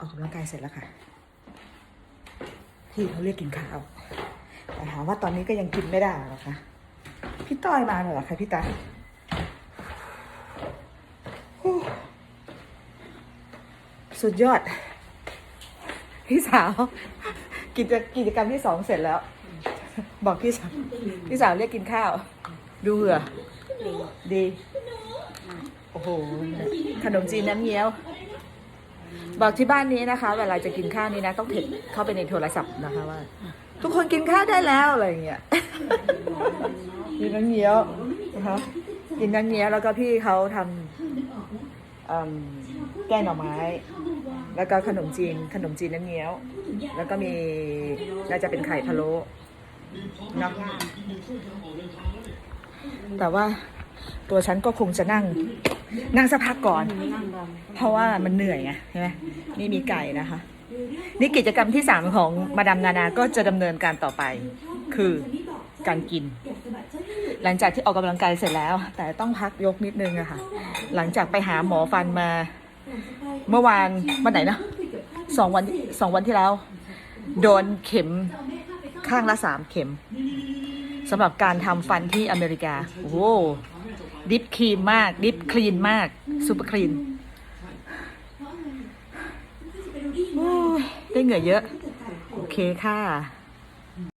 ออกกำลังกายเสร็จแล้วค่ะพี่เขาเรียกกินข้าวแต่ถามว่าตอนนี้ก็ยังกินไม่ได้หรอกคะพี่ต้อยมาเหรอคะพี่ตาฮู้สุดยอด พี่สาว กิจกิจกรรมที่สองเสร็จแล้ว บอกพี่สาวพี่สาวเรียกกินข้าว ดูเหรอดี โอ้โห ขนมจีนน้ำเงี้ยว บอกที่บ้านนี้นะคะ เวลาจะกินข้าวนี้นะ ต้องเท็ดเข้าไปในโทรศัพท์นะคะว่า ทุกคนกินข้าวได้แล้วอะไรอย่างเงี้ยกินน้ำเงี้ยวนะคะกินน้ำเงี้ยวแล้วก็พี่เขาทำเอิ่มแกงหน่อไม้ แล้วก็ขนมจีน ขนมจีนน้ำเงี้ยว แล้วก็มีน่าจะเป็นไข่พะโล้เนาะแต่ว่า ตัวฉันก็คงจะนั่ง นั่งสักพักก่อน เพราะว่ามันเหนื่อยไงใช่ไหมนี่มีไก่นะคะ นี่กิจกรรมที่สามของมาดามนานาก็จะดำเนินการต่อไป คือการกิน หลังจากที่ออกกำลังกายเสร็จแล้ว แต่ต้องพักยกนิดนึงอะค่ะ หลังจากไปหาหมอฟันมา เมื่อวานวันไหนนะสองวันสองวันที่แล้ว โดนเข็มข้างละสามเข็มสำหรับการทำฟันที่อเมริกา โอ้ ดิฟครีมมาก ดิฟคลีนมากซูเปอร์คลีนโอ้ยได้เหงื่อเยอะ โอเคค่ะ